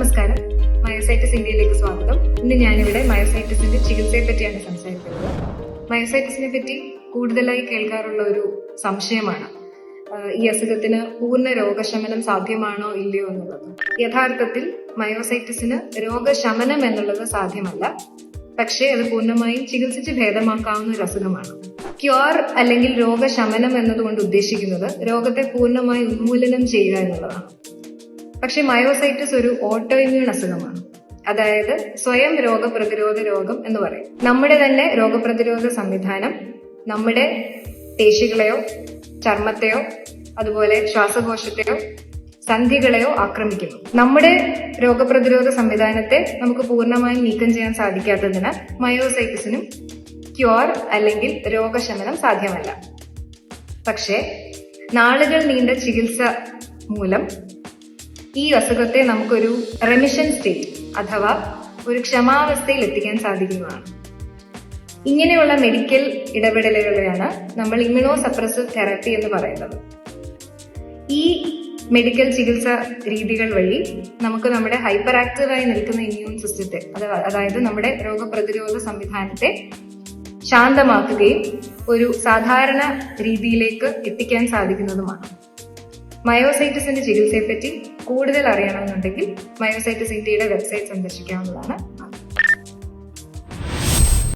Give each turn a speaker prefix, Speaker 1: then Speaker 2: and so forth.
Speaker 1: നമസ്കാരം. മയോസൈറ്റിസ് ഇന്ത്യയിലേക്ക് സ്വാഗതം. ഇന്ന് ഞാനിവിടെ മയോസൈറ്റിസിന്റെ ചികിത്സയെ പറ്റിയാണ് സംസാരിക്കുന്നത്. മയോസൈറ്റിസിനെ പറ്റി കൂടുതലായി കേൾക്കാറുള്ള ഒരു സംശയമാണ്. ഈ അസുഖത്തിന് പൂർണ രോഗശമനം സാധ്യമാണോ ഇല്ലയോ എന്നുള്ളത്. യഥാർത്ഥത്തിൽ മയോസൈറ്റിസിന് രോഗശമനം എന്നുള്ളത് സാധ്യമല്ല. പക്ഷേ അത് പൂർണമായും ചികിത്സിച്ച് ഭേദമാക്കാവുന്ന ഒരു അസുഖമാണ്. ക്യൂർ അല്ലെങ്കിൽ രോഗശമനം എന്നതുകൊണ്ട് ഉദ്ദേശിക്കുന്നത് രോഗത്തെ പൂർണമായി ഉന്മൂലനം ചെയ്യുക എന്നുള്ളതാണ്. പക്ഷെ മയോസൈറ്റിസ് ഒരു ഓട്ടോ ഇമ്മ്യൂൺ അസുഖമാണ്. അതായത് സ്വയം രോഗപ്രതിരോധ രോഗം എന്ന് പറയും. നമ്മുടെ തന്നെ രോഗപ്രതിരോധ സംവിധാനം നമ്മുടെ പേശികളെയോ ചർമ്മത്തെയോ അതുപോലെ ശ്വാസകോശത്തെയോ സന്ധികളെയോ ആക്രമിക്കുന്നു. നമ്മുടെ രോഗപ്രതിരോധ സംവിധാനത്തെ നമുക്ക് പൂർണമായും നീക്കം ചെയ്യാൻ സാധിക്കാത്തതിനാൽ മയോസൈറ്റിസിനും ക്യൂർ അല്ലെങ്കിൽ രോഗശമനം സാധ്യമല്ല. പക്ഷേ നാളുകൾ നീണ്ട ചികിത്സ മൂലം ഈ അസുഖത്തെ നമുക്കൊരു റെമിഷൻ സ്റ്റേറ്റ് അഥവാ ഒരു ക്ഷമാവസ്ഥയിൽ എത്തിക്കാൻ സാധിക്കുന്നതാണ്. ഇങ്ങനെയുള്ള മെഡിക്കൽ ഇടപെടലുകളെയാണ് നമ്മൾ ഇമ്മ്യൂണോ സപ്രസീവ് തെറാപ്പി എന്ന് പറയുന്നത്. ഈ മെഡിക്കൽ ചികിത്സ രീതികൾ വഴി നമുക്ക് നമ്മുടെ ഹൈപ്പർ ആക്റ്റീവായി നിൽക്കുന്ന ഇമ്മ്യൂൺ സിസ്റ്റത്തെ അത് അതായത് നമ്മുടെ രോഗപ്രതിരോധ സംവിധാനത്തെ ശാന്തമാക്കുകയും ഒരു സാധാരണ രീതിയിലേക്ക് എത്തിക്കാൻ സാധിക്കുന്നതുമാണ്. മയോസൈറ്റിസിന്റെ ചികിത്സയെപ്പറ്റി കൂടുതൽ അറിയണമെന്നുണ്ടെങ്കിൽ മയോസൈറ്റിസ് ഇന്ത്യയുടെ വെബ്സൈറ്റ് സന്ദർശിക്കാവുന്നതാണ്.